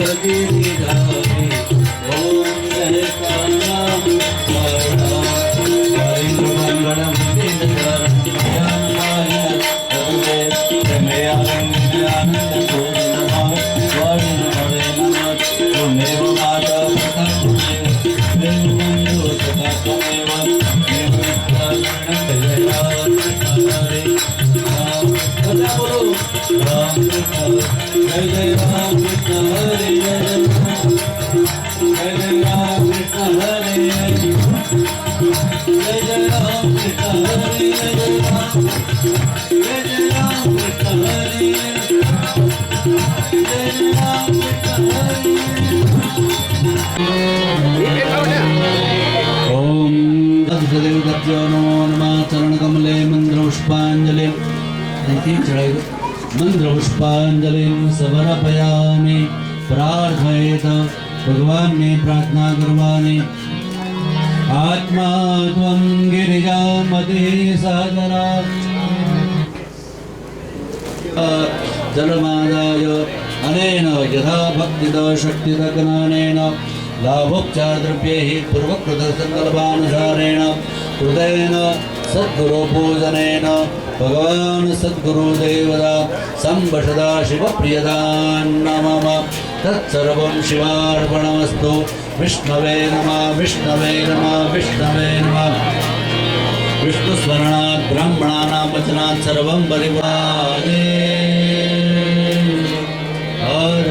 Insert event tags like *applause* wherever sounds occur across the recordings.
जगीरा ચરણકમલે મંદ્રપુષ્પાંજલિ મંદ્રપુષ્પાંજલિ સમર્પયામિ પ્રાર્થયેત ભગવાનને પ્રાર્થના કરવાની आत्मा त्वं गिरिजा मते सागरा जलमादाय अनेन यथा भक्तिदा शक्तिदकनानेन लाभोपचारद्रव्यैः पूर्वकृतसङ्कल्पानुसारेण कृतेन सद्गुरुपूजनेन, भगवान् सद्गुरुदेवता सम्भषदा शिवप्रियदान् नमः तत्सर्वं शिवार्पणमस्तु। विष्णवे नमः विष्णवे नमः विष्णवे नमः विष्णुस्मरणात् ब्राह्मणानां वचनात् सर्वं परिवारे हर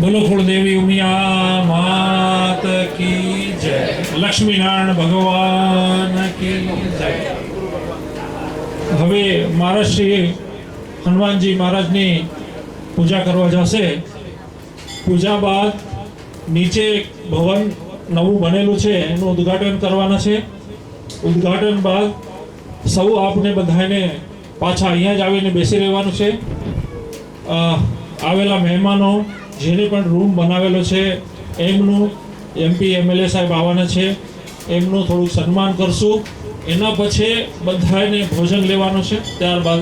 બોલો કુળદેવી ઉમિયા માત કી જય લક્ષ્મીનારાયણ ભગવાન કી જય હવે મહારાજ શ્રી હનુમાનજી મહારાજની પૂજા કરવા જશે પૂજા બાદ નીચે ભવન નવું બનેલું છે, એનું ઉદ્ઘાટન કરવાના છે. ઉદ્ઘાટન બાદ સૌ આપને બધાને પાછા અહીંયા જ આવીને બેસી રહેવાનું છે. આવેલા મહેમાનો જેને પણ રૂમ બનાવેલો છે, એમનું એમપી એમએલએ સાહેબ આવવાના છે. એમનું થોડું સન્માન કરશું. એના પછી બધાને ભોજન લેવાનું છે, ત્યારબાદ.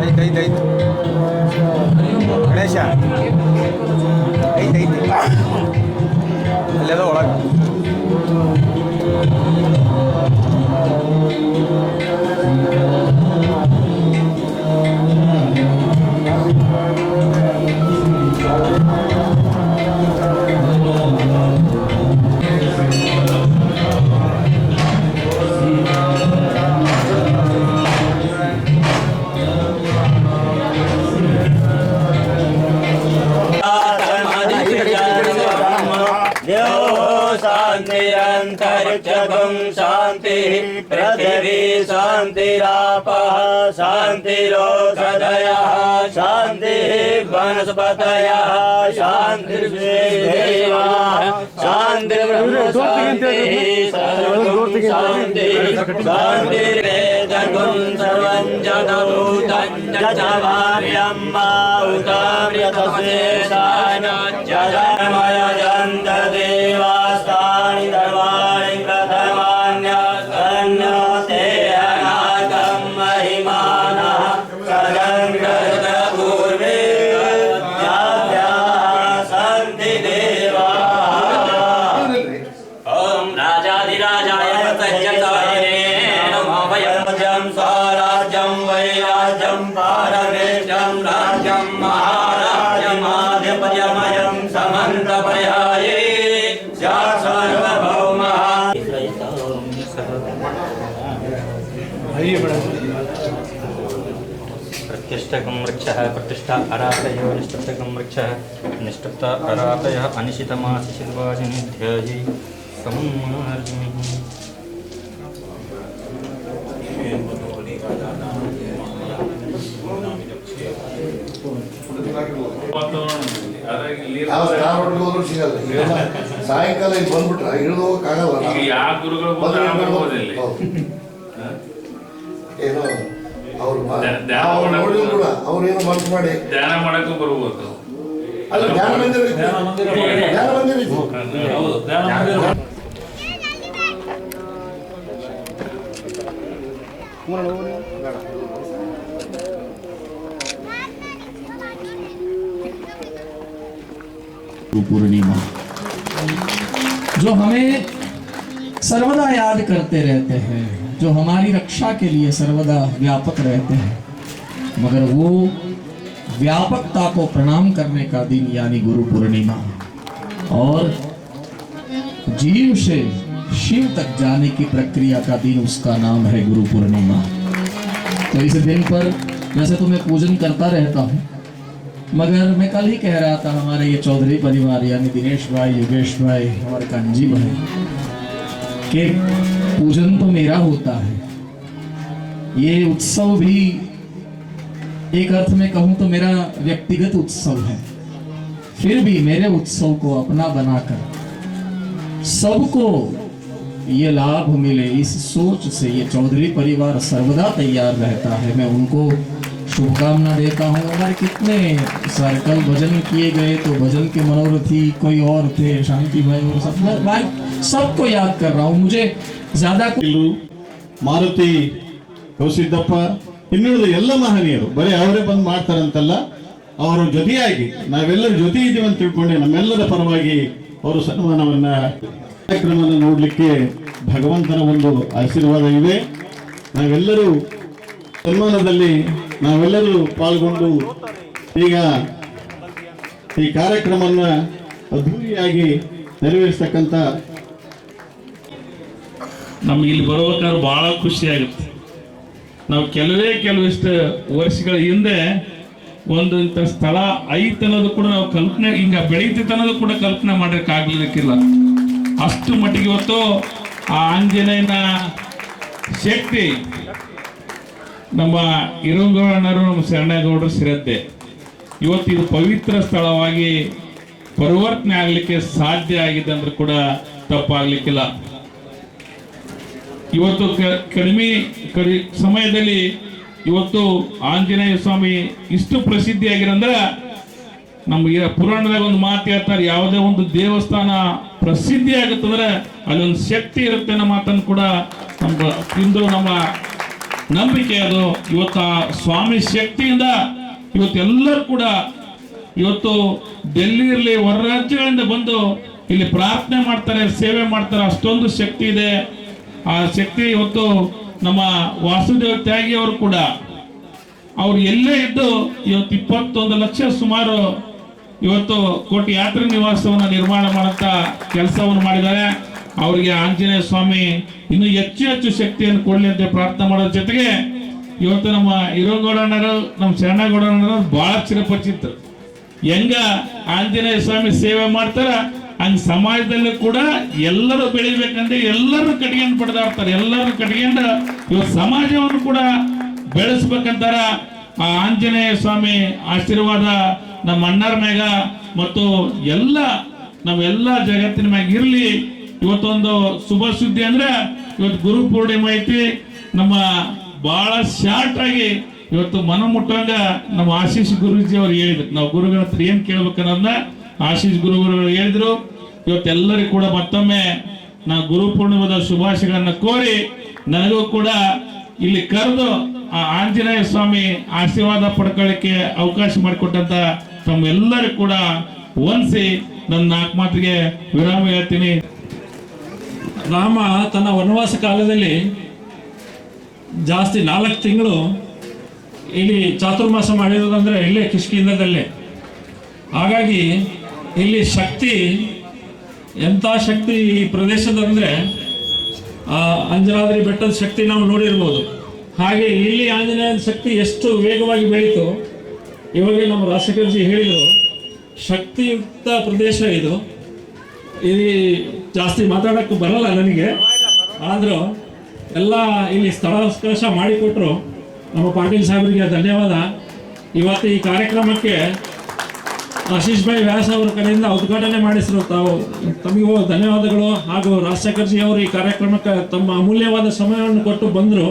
Ay, dahit, dahit. Ganesha. Ay, dahit. അല്ലാതെ ഉള Thank you. द्योः शान्तिरन्तरिक्षगं शान्तिः पृथिवी शान्तिरापः शान्तिरोषधयः शान्तिः वनस्पतयः शांति शांति शांति शान्तिर्वेदगुं सर्वं जनभूतं जवार्यं मा उतार्यतसे प्रत्यष्टकं वृक्षः प्रतिष्ठा अरातयो निष्ठप्तकं वृक्षः निष्ठप्त अरातयः अनिशितमासि शिल्वाजिनिध्यायि सम्मार्जनीः ಯಾವ ಸ್ಟಾರ್ ಹೋಟೆಲ್ ಹೋದ್ರು ಸಿಗಲ್ಲ ಈಗ ಸಾಯಂಕಾಲ ಇಲ್ಲಿ ಬಂದ್ಬಿಟ್ರೆ ಇಳಿದು ಹೋಗಕ್ಕಾಗಲ್ಲ ನಾವು. ಈಗ ಯಾವ ಗುರುಗಳು ಬಂದು ಬಂದ್ರೆ ಇಳ್ಕೊಂಡು ಬರ್ಬೋದು ಇಲ್ಲಿ. ಹೌದು. ಏನೋ ಅವ್ರು ಮಾ- ಧ್ಯಾನ- ಧ್ಯಾನ ನಾವು ಅವ್ರು ಮಾಡಕ್ಕೆ ನೋಡಿದ್ರು ಕೂಡ ಅವ್ರೇನೋ ಮನ್ಸು ಮಾಡಿ ಧ್ಯಾನ ಮಾಡಕ್ಕೂ ಬರ್ಬೋದು ಅಲ್ಲಿ ಧ್ಯಾನ ಮಂದಿರ ಐತಿ. ಧ್ಯಾನ ಮಂದಿರ ಐತಿ. ಹೌದು ಧ್ಯಾನ ಮಂದಿರ पूर्णिमा जो हमें सर्वदा याद करते रहते हैं जो हमारी रक्षा के लिए सर्वदा व्यापक रहते हैं। मगर वो व्यापकता को प्रणाम करने का दिन यानी गुरु पूर्णिमा। और जीव से शिव तक जाने की प्रक्रिया का दिन उसका नाम है गुरु पूर्णिमा। तो इस दिन पर वैसे तो मैं पूजन करता रहता हूँ, मगर मैं कल ही कह रहा था, हमारे ये चौधरी परिवार यानी दिनेश भाई, योगेश भाई, हमारे कांजी भाई कि पूजन तो मेरा होता है। ये उत्सव भी एक अर्थ में कहूँ तो मेरा व्यक्तिगत उत्सव है। फिर भी मेरे उत्सव को अपना बनाकर सबको ये लाभ मिले। इस सोच से ये चौधरी परिवार सर्वदा तैयार रहता है। मैं उनको शुभकामना देता हूँ हमारे कितने सर्कल भजन किए गए तो भजन के मनोरथी कोई और थे शांति भाई और सब मैं भाई सबको याद कर रहा हूँ मुझे ज्यादा ಇಲ್ಲು ಮಾರುತಿ ಗೌಸಿದ್ದಪ್ಪ ಇನ್ನುಳಿದ ಎಲ್ಲ ಮಹನೀಯರು ಬರೀ ಅವರೇ ಬಂದು ಮಾಡ್ತಾರಂತಲ್ಲ ಅವರ ಜೊತೆಯಾಗಿ ನಾವೆಲ್ಲರೂ ಜೊತೆ ಇದ್ದೀವಿ ಅಂತ ತಿಳ್ಕೊಂಡೆ ನಮ್ಮೆಲ್ಲರ ಪರವಾಗಿ ಅವರು ಸನ್ಮಾನವನ್ನ ಕಾರ್ಯಕ್ರಮವನ್ನು ನೋಡಲಿಕ್ಕೆ ಭಗವಂತನ ಒಂದು ಆಶೀರ್ವಾದ ಇದೆ ನಾವೆಲ್ಲರೂ ಸನ್ಮಾನದಲ್ಲಿ ನಾವೆಲ್ಲರೂ ಪಾಲ್ಗೊಂಡು ಈಗ ಈ ಕಾರ್ಯಕ್ರಮವನ್ನು ಅದ್ಧೂರಿಯಾಗಿ ನೆರವೇರಿಸ್ತಕ್ಕಂಥ ನಮ್ಗೆ ಇಲ್ಲಿ ಬರ್ಬೇಕಾದ್ರೆ ಬಹಳ ಖುಷಿ ಆಗುತ್ತೆ ನಾವು ಕೆಲವೇ ಕೆಲವಿಷ್ಟು ವರ್ಷಗಳ ಹಿಂದೆ ಒಂದು ಇಂಥ ಸ್ಥಳ ಐತೆ ಅನ್ನೋದು ಕೂಡ ನಾವು ಕಲ್ಪನೆ ಹಿಂಗ ಬೆಳೀತಿತ್ತು ಅನ್ನೋದು ಕೂಡ ಕಲ್ಪನೆ ಮಾಡೋಕೆ ಅಷ್ಟು ಮಟ್ಟಿಗೆ ಇವತ್ತು ಆ ಆಂಜನೇಯನ ಶಕ್ತಿ ನಮ್ಮ ಇರುಂಗಣ್ಣರು ನಮ್ಮ ಶರಣೇಗೌಡರು ಶ್ರದ್ಧೆ. ಇವತ್ತು ಇದು ಪವಿತ್ರ ಸ್ಥಳವಾಗಿ ಪರಿವರ್ತನೆ ಆಗಲಿಕ್ಕೆ ಸಾಧ್ಯ ಆಗಿದೆ ಅಂದ್ರೆ ಕೂಡ ತಪ್ಪಾಗ್ಲಿಕ್ಕಿಲ್ಲ. ಇವತ್ತು ಕಡಿಮೆ, ಕಡಿ, ಸಮಯದಲ್ಲಿ ಇವತ್ತು ಆಂಜನೇಯ ಸ್ವಾಮಿ ಇಷ್ಟು ಪ್ರಸಿದ್ಧಿಯಾಗಿರಂದ್ರೆ ನಮಗೆ ಪುರಾಣದಾಗ ಒಂದು ಮಾತು ಹೇಳ್ತಾರೆ, ಯಾವುದೇ ಒಂದು ದೇವಸ್ಥಾನ ಪ್ರಸಿದ್ಧಿ ಆಗುತ್ತಂದ್ರೆ ಅಲ್ಲೊಂದು ಶಕ್ತಿ ಇರುತ್ತೆ ಅನ್ನೋ ಮಾತನ್ನು ಕೂಡ ನಮ್ಮ ಇಂದು ನಮ್ಮ ನಂಬಿಕೆ ಅದು. ಇವತ್ತು ಸ್ವಾಮಿ ಶಕ್ತಿಯಿಂದ ಇವತ್ತೆಲ್ಲರೂ ಕೂಡ ಇವತ್ತು ಡೆಲ್ಲಿಯಲ್ಲಿ ಹೊರ ರಾಜ್ಯಗಳಿಂದ ಬಂದು ಇಲ್ಲಿ ಪ್ರಾರ್ಥನೆ ಮಾಡ್ತಾರೆ, ಸೇವೆ ಮಾಡ್ತಾರೆ. ಅಷ್ಟೊಂದು ಶಕ್ತಿ ಇದೆ. ಆ ಶಕ್ತಿ ಇವತ್ತು ನಮ್ಮ ವಾಸುದೇವ ತ್ಯಾಗಿ ಅವರು ಕೂಡ ಅವ್ರು ಎಲ್ಲೇ ಇದ್ದು ಇವತ್ತು ಇಪ್ಪತ್ತೊಂದು ಲಕ್ಷ ಸುಮಾರು ಇವತ್ತು ಕೋಟಿ ಯಾತ್ರೆ ನಿವಾಸವನ್ನು ನಿರ್ಮಾಣ ಮಾಡಂತ ಕೆಲಸವನ್ನು ಮಾಡಿದ್ದಾರೆ. ಅವರಿಗೆ ಆಂಜನೇಯ ಸ್ವಾಮಿ ಇನ್ನು ಹೆಚ್ಚು ಹೆಚ್ಚು ಶಕ್ತಿಯನ್ನು ಕೊಡಲಿ ಅಂತ ಪ್ರಾರ್ಥನೆ ಮಾಡೋದ್ರ ಜೊತೆಗೆ ಇವತ್ತು ನಮ್ಮ ಹಿರೋಗೌಡಣ್ಣರು ನಮ್ಮ ಶರಣಗೌಡಣ್ಣರು ಬಹಳ ಚಿರಪರಿಚಿತರು. ಹೆಂಗ ಆಂಜನೇಯ ಸ್ವಾಮಿ ಸೇವೆ ಮಾಡ್ತಾರ, ಹಂಗ ಸಮಾಜದಲ್ಲಿ ಕೂಡ ಎಲ್ಲರೂ ಬೆಳಿಬೇಕಂದ್ರೆ ಎಲ್ಲರೂ ಕಟ್ಕೊಂಡು ಪಡೆದಾಡ್ತಾರೆ ಎಲ್ಲರೂ ಕಟ್ಕೊಂಡು ಇವತ್ತು ಸಮಾಜವನ್ನು ಕೂಡ ಬೆಳೆಸ್ಬೇಕಂತಾರ ಆ ಆಂಜನೇಯ ಸ್ವಾಮಿ ಆಶೀರ್ವಾದ ನಮ್ಮ ಅಣ್ಣರ ಮ್ಯಾಗ ಮತ್ತು ಎಲ್ಲ ಎಲ್ಲಾ ಜಗತ್ತಿನ ಮ್ಯಾಗ ಇರ್ಲಿ. ಇವತ್ತೊಂದು ಶುಭ ಸುದ್ದಿ ಅಂದ್ರೆ ಇವತ್ತು ಗುರು ಪೂರ್ಣಿಮೆ ಐತಿ. ನಮ್ಮ ಬಹಳ ಶಾರ್ಟ್ ಆಗಿ ಇವತ್ತು ಮನ ಮುಟ್ಟಂಗ ನಮ್ಮ ಆಶೀಶ್ ಗುರುಜಿ ಅವ್ರು ಹೇಳಿದ್ರು. ನಾವು ಗುರುಗಳ ಹತ್ರ ಏನ್ ಕೇಳ್ಬೇಕನ್ನೋದನ್ನ ಆಶೀಶ್ ಗುರುಗಳು ಹೇಳಿದ್ರು. ಇವತ್ತೆಲ್ಲರಿಗೂ ಕೂಡ ಮತ್ತೊಮ್ಮೆ ನಾ ಗುರು ಪೂರ್ಣಿಮದ ಶುಭಾಶಯಗಳನ್ನ ಕೋರಿ ನನಗೂ ಕೂಡ ಇಲ್ಲಿ ಕರೆದು ಆ ಆಂಜನೇಯ ಸ್ವಾಮಿ ಆಶೀರ್ವಾದ ಪಡ್ಕೊಳ್ಳಿಕ್ಕೆ ಅವಕಾಶ ಮಾಡಿಕೊಟ್ಟಂತ ತಮ್ಮೆಲ್ಲರಿಗೂ ಕೂಡ ವಂದಿಸಿ ನನ್ನ ನಾಲ್ಕು ಮಾತಿಗೆ ವಿರಾಮ ಹೇಳ್ತೀನಿ. ರಾಮ ತನ್ನ ವನವಾಸ ಕಾಲದಲ್ಲಿ ಜಾಸ್ತಿ ನಾಲ್ಕು ತಿಂಗಳು ಇಲ್ಲಿ ಚಾತುರ್ಮಾಸ ಮಾಡಿರೋದಂದರೆ ಇಲ್ಲೇ ಕಿಷ್ಕಿಂದದಲ್ಲೇ ಹಾಗಾಗಿ ಇಲ್ಲಿ ಶಕ್ತಿ, ಎಂಥ ಶಕ್ತಿ ಈ ಪ್ರದೇಶದಂದ್ರೆ ಅಂಜನಾದ್ರಿ ಬೆಟ್ಟದ ಶಕ್ತಿ ನಾವು ನೋಡಿರ್ಬೋದು. ಹಾಗೆ ಇಲ್ಲಿ ಆಂಜನೇಯನ ಶಕ್ತಿ ಎಷ್ಟು ವೇಗವಾಗಿ ಬೆಳೀತು, ಇವಾಗ ನಮ್ಮ ರಾಜಶೇಖರ್ಜಿ ಹೇಳಿದರು, ಶಕ್ತಿಯುಕ್ತ ಪ್ರದೇಶ ಇದು. ಇಲ್ಲಿ ಜಾಸ್ತಿ ಮಾತಾಡೋಕ್ಕೆ ಬರಲ್ಲ ನನಗೆ. ಆದರೂ ಎಲ್ಲ ಇಲ್ಲಿ ಸ್ಥಳಾವಕಾಶ ಮಾಡಿಕೊಟ್ಟರು ನಮ್ಮ ಪಾಟೀಲ್ ಸಾಹೇಬರಿಗೆ ಧನ್ಯವಾದ. ಇವತ್ತು ಈ ಕಾರ್ಯಕ್ರಮಕ್ಕೆ ಆಶೀಶ್ ಭಾಯಿ ವ್ಯಾಸ ಅವರ ಕಡೆಯಿಂದ ಉದ್ಘಾಟನೆ ಮಾಡಿಸಿರು ತಾವು ತಮಗೂ ಧನ್ಯವಾದಗಳು. ಹಾಗೂ ರಾಜಶೇಖರ್ಜಿ ಅವರು ಈ ಕಾರ್ಯಕ್ರಮಕ್ಕೆ ತಮ್ಮ ಅಮೂಲ್ಯವಾದ ಸಮಯವನ್ನು ಕೊಟ್ಟು ಬಂದರು.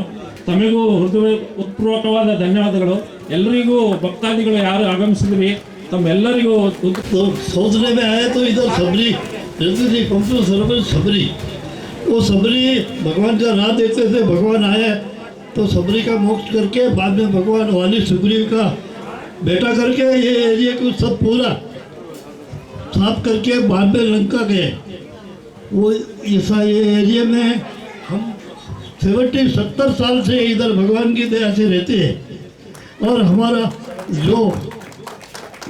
ತಮಗೂ ಹೃದಯ ಉತ್ಪೂರ್ವಕವಾದ ಧನ್ಯವಾದಗಳು. ಎಲ್ಲರಿಗೂ ಭಕ್ತಾದಿಗಳು ಯಾರು ಆಗಮಿಸಿದ್ರಿ ತಮ್ಮೆಲ್ಲರಿಗೂ में आया तो इधर सबरी। वो सबरी भगवान का राह देखते थे, भगवान आए तो सबरी का मोक्ष करके बाद में भगवान वाली सुग्रीव का बेटा करके ये एरिया को सब पूरा साफ़ करके बाद में लंका गए। वो ऐसा ये एरिया में हम सेवेंटी सत्तर साल से इधर भगवान की दया से रहते हैं। और हमारा जो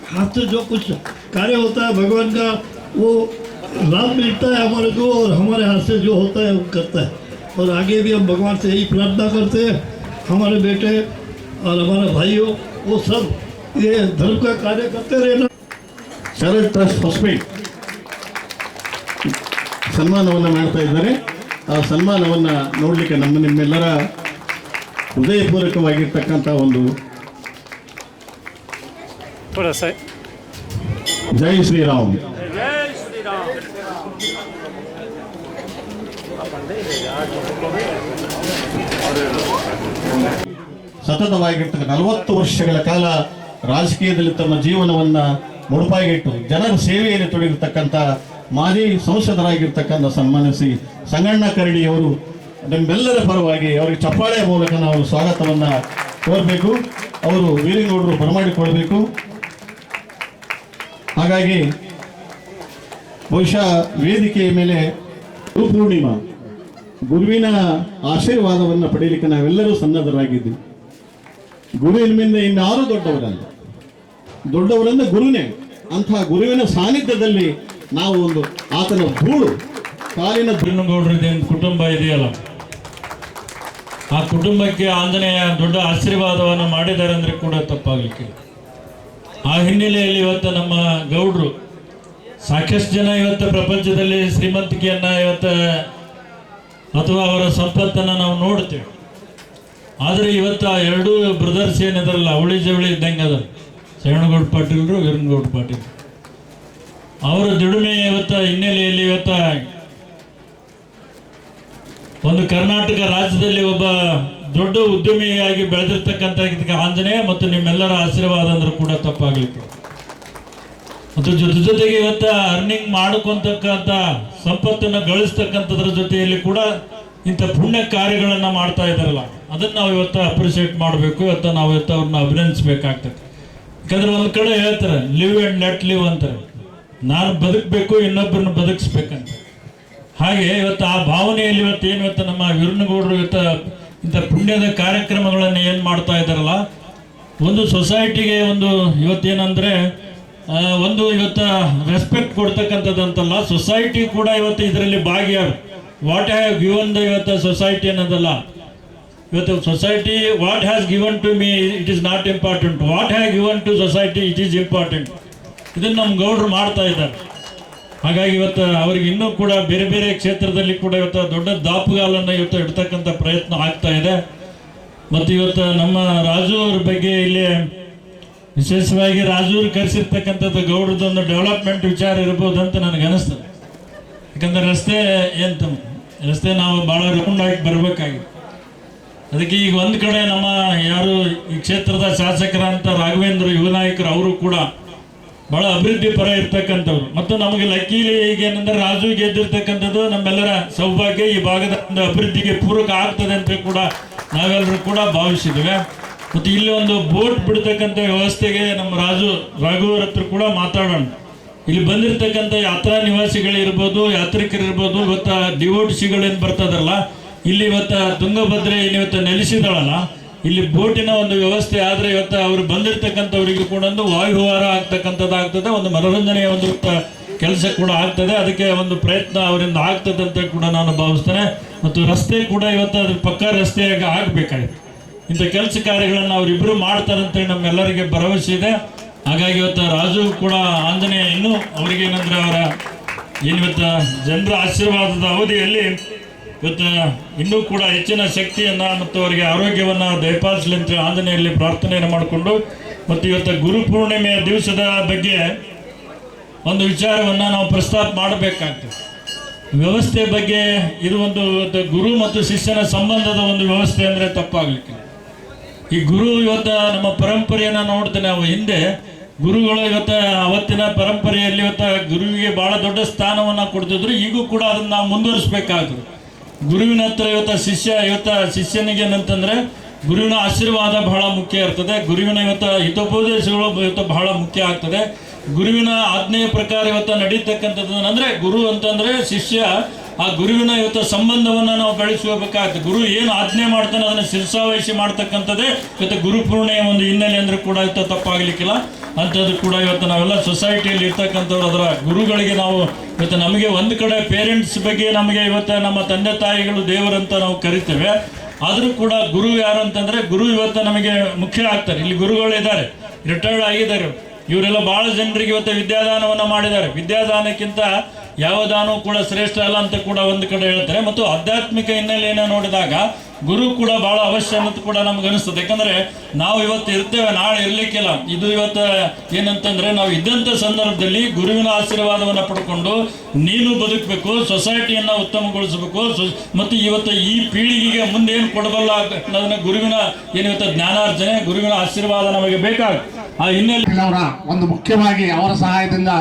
हाथ से जो कुछ कार्य होता है भगवान का, वो लाभ मिलता है हमारे को और हमारे हाथ से जो होता है वो करता है और आगे भी हम भगवान से यही प्रार्थना करते हैं हमारे बेटे और हमारे भाइयों वो सब ये धर्म का कार्य करते रहना ಶರತ್ ಟ್ರಸ್ಟ್ ಹೊಸಪೇಟೆ ಸನ್ಮಾನವನ್ನು ಮಾಡ್ತಾ ಇದ್ದಾರೆ ಆ ಸನ್ಮಾನವನ್ನು ನೋಡಲಿಕ್ಕೆ ನಮ್ಮ ನಿಮ್ಮೆಲ್ಲರ ಹೃದಯಪೂರ್ವಕವಾಗಿರ್ತಕ್ಕಂಥ ಒಂದು ಜೈ ಶ್ರೀರಾಮ್ ಸತತವಾಗಿರ್ತಕ್ಕ ನಲವತ್ತು ವರ್ಷಗಳ ಕಾಲ ರಾಜಕೀಯದಲ್ಲಿ ತಮ್ಮ ಜೀವನವನ್ನ ಮುಡುಪಾಗಿಟ್ಟು ಜನರ ಸೇವೆಯಲ್ಲಿ ತೊಡಗಿರ್ತಕ್ಕಂಥ ಮಾಜಿ ಸಂಸದರಾಗಿರ್ತಕ್ಕಂಥ ಸನ್ಮಾನಿಸಿ ಸಂಗಣ್ಣ ಕರಡಿಯವರು ನಮ್ಮೆಲ್ಲರ ಪರವಾಗಿ ಅವರಿಗೆ ಚಪ್ಪಾಳೆ ಮೂಲಕ ನಾವು ಸ್ವಾಗತವನ್ನ ಕೋರಬೇಕು. ಅವರು ವೀರಗೌಡರು ಬರಮಾಡಿಕೊಳ್ಬೇಕು ಹಾಗಾಗಿ ಬಹುಶಃ ವೇದಿಕೆಯ ಮೇಲೆ ಪೂರ್ಣಿಮಾ ಗುರುವಿನ ಆಶೀರ್ವಾದವನ್ನು ಪಡೆಯಲಿಕ್ಕೆ ನಾವೆಲ್ಲರೂ ಸನ್ನದ್ಧರಾಗಿದ್ದೀವಿ. ಗುರುವಿನ ಮೇಲೆ ಇನ್ಯಾರು ದೊಡ್ಡವರಲ್ಲ. ದೊಡ್ಡವರಂದ್ರೆ ಗುರುನೇ. ಅಂತಹ ಗುರುವಿನ ಸಾನ್ನಿಧ್ಯದಲ್ಲಿ ನಾವು ಒಂದು ಆತನ ಧೂಳು, ಕಾಲಿನ ಒಂದು ಕುಟುಂಬ ಇದೆಯಲ್ಲ. ಆ ಕುಟುಂಬಕ್ಕೆ ಆಂಜನೇಯ ದೊಡ್ಡ ಆಶೀರ್ವಾದವನ್ನು ಮಾಡಿದ್ದಾರೆ ಅಂದ್ರೆ ಕೂಡ ತಪ್ಪಾಗಲಿಕ್ಕೆ ಆ ಹಿನ್ನೆಲೆಯಲ್ಲಿ ಇವತ್ತು ನಮ್ಮ ಗೌಡ್ರು ಸಾಕಷ್ಟು ಜನ ಇವತ್ತು ಪ್ರಪಂಚದಲ್ಲಿ ಶ್ರೀಮಂತಿಕೆಯನ್ನ ಇವತ್ತು ಅಥವಾ ಅವರ ಸಂಪತ್ತನ್ನು ನಾವು ನೋಡ್ತೇವೆ ಆದರೆ ಇವತ್ತು ಆ ಎರಡೂ ಬ್ರದರ್ಸ್ ಏನಿದಾರಲ್ಲ, ಅವಳಿ ಜವಳಿ ಇದ್ದಂಗೆ ಅದ ಶರಣಗೌಡ ಪಾಟೀಲ್ರು ವೀರನಗೌಡ ಪಾಟೀಲ್. ಅವರ ದುಡಿಮೆ ಇವತ್ತ ಹಿನ್ನೆಲೆಯಲ್ಲಿ ಇವತ್ತ ಒಂದು ಕರ್ನಾಟಕ ರಾಜ್ಯದಲ್ಲಿ ಒಬ್ಬ ದೊಡ್ಡ ಉದ್ಯಮಿಯಾಗಿ ಬೆಳೆದಿರ್ತಕ್ಕಂಥ ಇದಕ್ಕೆ ಆಂಜನೇಯ ಮತ್ತು ನಿಮ್ಮೆಲ್ಲರ ಆಶೀರ್ವಾದ ಅಂದ್ರೂ ಕೂಡ ತಪ್ಪಾಗಲಿಕ್ಕೆ. ಮತ್ತು ಜೊತೆ ಜೊತೆಗೆ ಇವತ್ತ ಅರ್ನಿಂಗ್ ಮಾಡ್ಕೊಂತಕ್ಕಂಥ ಸಂಪತ್ತನ್ನು ಗಳಿಸ್ತಕ್ಕಂಥದ್ರ ಜೊತೆಯಲ್ಲಿ ಕೂಡ ಇಂಥ ಪುಣ್ಯ ಕಾರ್ಯಗಳನ್ನು ಮಾಡ್ತಾ ಇದ್ದಾರಲ್ಲ, ಅದನ್ನು ನಾವು ಇವತ್ತು ಅಪ್ರಿಷಿಯೇಟ್ ಮಾಡಬೇಕು. ಇವತ್ತು ನಾವು ಇವತ್ತು ಅವ್ರನ್ನ ಅಭಿನಂದಿಸ್ಬೇಕಾಗ್ತದೆ. ಯಾಕಂದ್ರೆ ಒಂದು ಕಡೆ ಹೇಳ್ತಾರೆ ಲಿವ್ ಆ್ಯಂಡ್ ಲೆಟ್ ಲಿವ್ ಅಂತಾರೆ. ನಾನು ಬದುಕಬೇಕು, ಇನ್ನೊಬ್ಬರನ್ನ ಬದುಕಿಸ್ಬೇಕಂತ. ಹಾಗೆ ಇವತ್ತು ಆ ಭಾವನೆಯಲ್ಲಿ ಇವತ್ತು ಏನು ಇವತ್ತು ನಮ್ಮ ವಿರುಣಗೌಡರು ಇವತ್ತು ಇಂಥ ಪುಣ್ಯದ ಕಾರ್ಯಕ್ರಮಗಳನ್ನು ಏನು ಮಾಡ್ತಾ ಇದ್ದಾರಲ್ಲ, ಒಂದು ಸೊಸೈಟಿಗೆ ಒಂದು ಇವತ್ತೇನಂದರೆ ಒಂದು ಇವತ್ತು ರೆಸ್ಪೆಕ್ಟ್ ಕೊಡ್ತಕ್ಕಂಥದ್ದಂತಲ್ಲ ಸೊಸೈಟಿ ಕೂಡ ಇವತ್ತು ಇದರಲ್ಲಿ ಭಾಗಿಯಾಗ ವಾಟ್ ಹ್ಯಾವ್ ಗಿವನ್ ದ ಇವತ್ತು ಸೊಸೈಟಿ ಅನ್ನೋದಲ್ಲ. ಇವತ್ತು society what has given to me it is not important what have given to society it is important ಇದನ್ನು ನಮ್ಮ ಗೌಡ್ರು ಮಾಡ್ತಾ ಇದ್ದಾರೆ. ಹಾಗಾಗಿ ಇವತ್ತು ಅವ್ರಿಗೆ ಇನ್ನೂ ಕೂಡ ಬೇರೆ ಬೇರೆ ಕ್ಷೇತ್ರದಲ್ಲಿ ಕೂಡ ಇವತ್ತು ದೊಡ್ಡ ದಾಪುಗಾಲನ್ನು ಇವತ್ತು ಇಡ್ತಕ್ಕಂಥ ಪ್ರಯತ್ನ ಆಗ್ತಾ ಇದೆ. ಮತ್ತು ಇವತ್ತು ನಮ್ಮ ರಾಜು ಅವ್ರ ಬಗ್ಗೆ ಇಲ್ಲಿ ವಿಶೇಷವಾಗಿ ರಾಜೂರು ಕರೆಸಿರ್ತಕ್ಕಂಥದ್ದು ಗೌಡ್ರದೊಂದು ಡೆವಲಪ್ಮೆಂಟ್ ವಿಚಾರ ಇರ್ಬೋದು ಅಂತ ನನಗೆ ಅನಿಸ್ತದೆ. ಯಾಕಂದ್ರೆ ರಸ್ತೆ ಎಂತ ರಸ್ತೆ ನಾವು ಭಾಳ ರಕುಂಡಾಯ್ಕೆ ಬರಬೇಕಾಗಿ ಅದಕ್ಕೆ ಈಗ ಒಂದು ಕಡೆ ನಮ್ಮ ಯಾರು ಈ ಕ್ಷೇತ್ರದ ಶಾಸಕರಂತ ರಾಘವೇಂದ್ರ ಯುವ ನಾಯಕರು ಅವರು ಕೂಡ ಬಹಳ ಅಭಿವೃದ್ಧಿ ಪರ ಇರ್ತಕ್ಕಂಥವ್ರು. ಮತ್ತು ನಮಗೆ ಲಕ್ಕೀಲಿ ಈಗ ಏನಂದ್ರೆ ರಾಜು ಗೆದ್ದಿರ್ತಕ್ಕಂಥದ್ದು ನಮ್ಮೆಲ್ಲರ ಸೌಭಾಗ್ಯ ಈ ಭಾಗದ ಒಂದು ಅಭಿವೃದ್ಧಿಗೆ ಪೂರಕ ಆಗ್ತದೆ ಅಂತ ಕೂಡ ನಾವೆಲ್ಲರೂ ಕೂಡ ಭಾವಿಸಿದ್ದೇವೆ. ಮತ್ತು ಇಲ್ಲಿ ಒಂದು ಬೋಟ್ ಬಿಡ್ತಕ್ಕಂಥ ವ್ಯವಸ್ಥೆಗೆ ನಮ್ಮ ರಾಜು ರಾಘವರ ಹತ್ರ ಕೂಡ ಮಾತಾಡೋಣ. ಇಲ್ಲಿ ಬಂದಿರತಕ್ಕಂಥ ಯಾತ್ರಾ ನಿವಾಸಿಗಳಿರ್ಬೋದು, ಯಾತ್ರಿಕರಿರ್ಬೋದು, ಇವತ್ತು ಡಿವೋಟಿಸಿಗಳೇನು ಬರ್ತದಲ್ಲ, ಇಲ್ಲಿ ಇವತ್ತು ತುಂಗಭದ್ರೆ ಏನು ಇವತ್ತು ನೆಲೆಸಿದಾಳಲ್ಲ ಇಲ್ಲಿ ಬೋಟಿನ ಒಂದು ವ್ಯವಸ್ಥೆ ಆದರೆ ಇವತ್ತು ಅವರು ಬಂದಿರತಕ್ಕಂಥವರಿಗೆ ಕೂಡ ಒಂದು ವಾಯುವಾರ ಆಗ್ತದೆ ಒಂದು ಮನೋರಂಜನೆಯ ಒಂದು ಕೆಲಸ ಕೂಡ ಆಗ್ತದೆ, ಅದಕ್ಕೆ ಒಂದು ಪ್ರಯತ್ನ ಅವರಿಂದ ಆಗ್ತದೆ ಅಂತ ಕೂಡ ನಾನು ಭಾವಿಸ್ತೇನೆ. ಮತ್ತು ರಸ್ತೆ ಕೂಡ ಇವತ್ತು ಅದ್ರ ಪಕ್ಕ ರಸ್ತೆಯಾಗಿ ಆಗಬೇಕಾಗಿದೆ ಇಂಥ ಕೆಲಸ ಕಾರ್ಯಗಳನ್ನು ಅವರಿಬ್ಬರು ಮಾಡ್ತಾರೆ ಅಂತೇಳಿ ನಮ್ಮೆಲ್ಲರಿಗೆ ಭರವಸೆ ಇದೆ. ಹಾಗಾಗಿ ಇವತ್ತು ರಾಜು ಕೂಡ ಆಂಜನೇಯ ಇನ್ನೂ ಅವರಿಗೆ ಏನಂದ್ರೆ ಅವರ ಏನಿವತ್ತು ಜನರ ಆಶೀರ್ವಾದದ ಅವಧಿಯಲ್ಲಿ ಇವತ್ತು ಇನ್ನೂ ಕೂಡ ಹೆಚ್ಚಿನ ಶಕ್ತಿಯನ್ನು ಮತ್ತು ಅವರಿಗೆ ಆರೋಗ್ಯವನ್ನು ದಯಪಾಲಿಸಲಿ ಅಂತ ಆಂಜನೇಯಲ್ಲಿ ಪ್ರಾರ್ಥನೆಯನ್ನು ಮಾಡಿಕೊಂಡು ಮತ್ತು ಇವತ್ತು ಗುರುಪೂರ್ಣಿಮೆಯ ದಿವಸದ ಬಗ್ಗೆ ಒಂದು ವಿಚಾರವನ್ನು ನಾವು ಪ್ರಸ್ತಾಪ ಮಾಡಬೇಕಾಗ್ತದೆ. ವ್ಯವಸ್ಥೆ ಬಗ್ಗೆ ಇದು ಒಂದು ಗುರು ಮತ್ತು ಶಿಷ್ಯನ ಸಂಬಂಧದ ಒಂದು ವ್ಯವಸ್ಥೆ ಅಂದರೆ ತಪ್ಪಾಗಲಿಕ್ಕೆ ಈ ಗುರು ಇವತ್ತು ನಮ್ಮ ಪರಂಪರೆಯನ್ನು ನೋಡ್ತೇನೆ ನಾವು ಹಿಂದೆ. ಗುರುಗಳು ಇವತ್ತು ಅವತ್ತಿನ ಪರಂಪರೆಯಲ್ಲಿ ಇವತ್ತು ಗುರುವಿಗೆ ಬಹಳ ದೊಡ್ಡ ಸ್ಥಾನವನ್ನು ಕೊಡ್ತಿದ್ರು. ಈಗೂ ಕೂಡ ಅದನ್ನು ನಾವು ಮುಂದುವರಿಸ್ಬೇಕಾಗ್ತದೆ. ಗುರುವಿನ ಹತ್ರ ಇವತ್ತು ಶಿಷ್ಯ, ಇವತ್ತ ಶಿಷ್ಯನಿಗೆ ಏನಂತಂದ್ರೆ ಗುರುವಿನ ಆಶೀರ್ವಾದ ಬಹಳ ಮುಖ್ಯ ಇರ್ತದೆ. ಗುರುವಿನ ಇವತ್ತ ಹಿತೋಪದೇಶಗಳು ಇವತ್ತು ಬಹಳ ಮುಖ್ಯ ಆಗ್ತದೆ. ಗುರುವಿನ ಆಜ್ಞೆಯ ಪ್ರಕಾರ ಇವತ್ತು ನಡೀತಕ್ಕಂಥದ್ದು ಅಂದ್ರೆ ಗುರು ಅಂತಂದ್ರೆ ಶಿಷ್ಯ ಆ ಗುರುವಿನ ಇವತ್ತು ಸಂಬಂಧವನ್ನು ನಾವು ಬೆಳೆಸಬೇಕಾಗ್ತದೆ ಗುರು ಏನು ಆಜ್ಞೆ ಮಾಡ್ತಾನೆ ಅದನ್ನು ಶಿರ್ಸಾವಹಿಸಿ ಮಾಡ್ತಕ್ಕಂಥದ್ದೇ ಇವತ್ತು ಗುರುಪೂರ್ಣೆಯ ಒಂದು ಹಿನ್ನೆಲೆ ಅಂದ್ರೆ ಕೂಡ ಇವತ್ತು ತಪ್ಪಾಗಲಿಕ್ಕಿಲ್ಲ. ಅಂಥದ್ದು ಕೂಡ ಇವತ್ತು ನಾವೆಲ್ಲ ಸೊಸೈಟಿಯಲ್ಲಿ ಇರ್ತಕ್ಕಂಥವ್ರು ಅದರ ಗುರುಗಳಿಗೆ ನಾವು ಇವತ್ತು ನಮಗೆ ಒಂದು ಕಡೆ ಪೇರೆಂಟ್ಸ್ ಬಗ್ಗೆ ನಮಗೆ ಇವತ್ತು ನಮ್ಮ ತಂದೆ ತಾಯಿಗಳು ದೇವರಂತ ನಾವು ಕರಿತೇವೆ. ಆದರೂ ಕೂಡ ಗುರು ಯಾರು ಅಂತಂದ್ರೆ ಗುರು ಇವತ್ತು ನಮಗೆ ಮುಖ್ಯ ಆಗ್ತಾರೆ. ಇಲ್ಲಿ ಗುರುಗಳು ಇದ್ದಾರೆ ರಿಟೈರ್ಡ್ ಆಗಿದ್ದಾರೆ. ಇವರೆಲ್ಲ ಬಹಳ ಜನರಿಗೆ ಇವತ್ತು ವಿದ್ಯಾದಾನವನ್ನು ಮಾಡಿದ್ದಾರೆ. ವಿದ್ಯಾದಾನಕ್ಕಿಂತ ಯಾವ ದಾನವೂ ಕೂಡ ಶ್ರೇಷ್ಠ ಅಲ್ಲ ಅಂತ ಕೂಡ ಒಂದು ಕಡೆ ಹೇಳ್ತಾರೆ. ಮತ್ತು ಆಧ್ಯಾತ್ಮಿಕ ಹಿನ್ನೆಲೆಯನ್ನು ನೋಡಿದಾಗ ಗುರು ಕೂಡ ಬಹಳ ಅವಶ್ಯ ಅನ್ನೋದು ಕೂಡ ನಮ್ಗೆ ಅನಿಸ್ತದೆ. ಯಾಕಂದ್ರೆ ನಾವು ಇವತ್ತು ಇರ್ತೇವೆ, ನಾಳೆ ಇರ್ಲಿಕ್ಕಿಲ್ಲ. ಇದು ಇವತ್ತು ಏನಂತಂದ್ರೆ ನಾವು ಇದ್ದಂಥ ಸಂದರ್ಭದಲ್ಲಿ ಗುರುವಿನ ಆಶೀರ್ವಾದವನ್ನು ಪಡ್ಕೊಂಡು ನೀನು ಬದುಕಬೇಕು, ಸೊಸೈಟಿಯನ್ನು ಉತ್ತಮಗೊಳಿಸಬೇಕು. ಮತ್ತು ಇವತ್ತು ಈ ಪೀಳಿಗೆಗೆ ಮುಂದೆ ಏನು ಕೊಡಬಲ್ಲ ಅನ್ನೋದನ್ನ ಗುರುವಿನ ಏನಿವತ್ತು ಜ್ಞಾನಾರ್ಜನೆ, ಗುರುವಿನ ಆಶೀರ್ವಾದ ನಮಗೆ ಬೇಕಾಗ ಆ ಹಿನ್ನೆಲೆ ಒಂದು ಮುಖ್ಯವಾಗಿ ಅವರ ಸಹಾಯದಿಂದ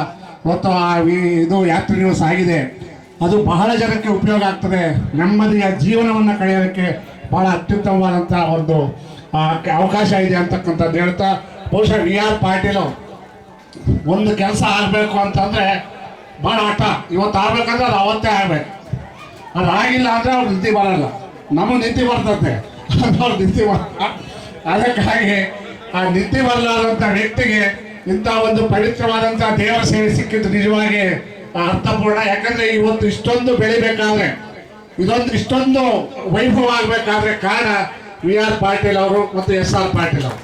ಇವತ್ತು ಆ ಇದು ಯಾತ್ರೆ ದಿವಸ ಆಗಿದೆ. ಅದು ಬಹಳ ಜನಕ್ಕೆ ಉಪಯೋಗ ಆಗ್ತದೆ. ನೆಮ್ಮದಿಯ ಜೀವನವನ್ನು ಕಳೆಯೋದಕ್ಕೆ ಬಹಳ ಅತ್ಯುತ್ತಮವಾದಂಥ ಒಂದು ಅವಕಾಶ ಇದೆ ಅಂತಕ್ಕಂಥದ್ದು ಹೇಳ್ತಾ, ಬಹುಶಃ ವಿ ಆರ್ ಪಾಟೀಲು, ಒಂದು ಕೆಲಸ ಆಗಬೇಕು ಅಂತಂದ್ರೆ ಭಾಳ ಆಟ. ಇವತ್ತು ಆಗ್ಬೇಕಂದ್ರೆ ಅದು ಅವತ್ತೇ ಆಗ್ಬೇಕು. ಅದು ಆಗಿಲ್ಲ ಅಂದ್ರೆ ಅವ್ರು ನಿದ್ದೆ ಬರಲ್ಲ. ನಮಗೆ ನಿದ್ದೆ ಬರ್ತದೆ. *laughs* ಅವ್ರು ನಿದ್ದೆ ಬರಲ್ಲ ಅದಕ್ಕಾಗಿ ಆ ನಿದ್ದೆ ಬರಲಾದಂಥ ವ್ಯಕ್ತಿಗೆ ಇಂಥ ಒಂದು ಪವಿತ್ರವಾದಂಥ ದೇವರ ಸೇವೆ ಸಿಕ್ಕಿದ್ದು ನಿಜವಾಗಿ ಅರ್ಥಪೂರ್ಣ. ಯಾಕಂದ್ರೆ ಇವತ್ತು ಇಷ್ಟೊಂದು ಬೆಳಿಬೇಕಾದ್ರೆ, ಇದೊಂದು ಇಷ್ಟೊಂದು ವೈಭವ ಆಗಬೇಕಾದ್ರೆ ಕಾರಣ ವಿ ಆರ್ ಪಾಟೀಲ್ ಅವರು ಮತ್ತು ಎಸ್ ಆರ್ ಪಾಟೀಲ್ ಅವರು.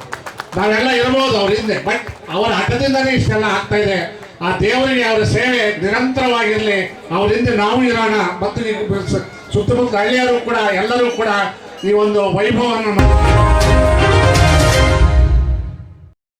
ನಾವೆಲ್ಲ ಇರ್ಬೋದು ಅವ್ರ ಹಿಂದೆ, ಬಟ್ ಅವರ ಹಠದಿಂದಲೇ ಇಷ್ಟೆಲ್ಲ ಆಗ್ತಾ ಇದೆ. ಆ ದೇವರಿಗೆ ಅವರ ಸೇವೆ ನಿರಂತರವಾಗಿರಲಿ. ಅವ್ರ ಹಿಂದೆ ನಾವು ಇರೋಣ. ಮತ್ತು ಸುತ್ತಮುತ್ತ ಹಳ್ಳಿಯರು ಕೂಡ, ಎಲ್ಲರೂ ಕೂಡ ಈ ಒಂದು ವೈಭವವನ್ನು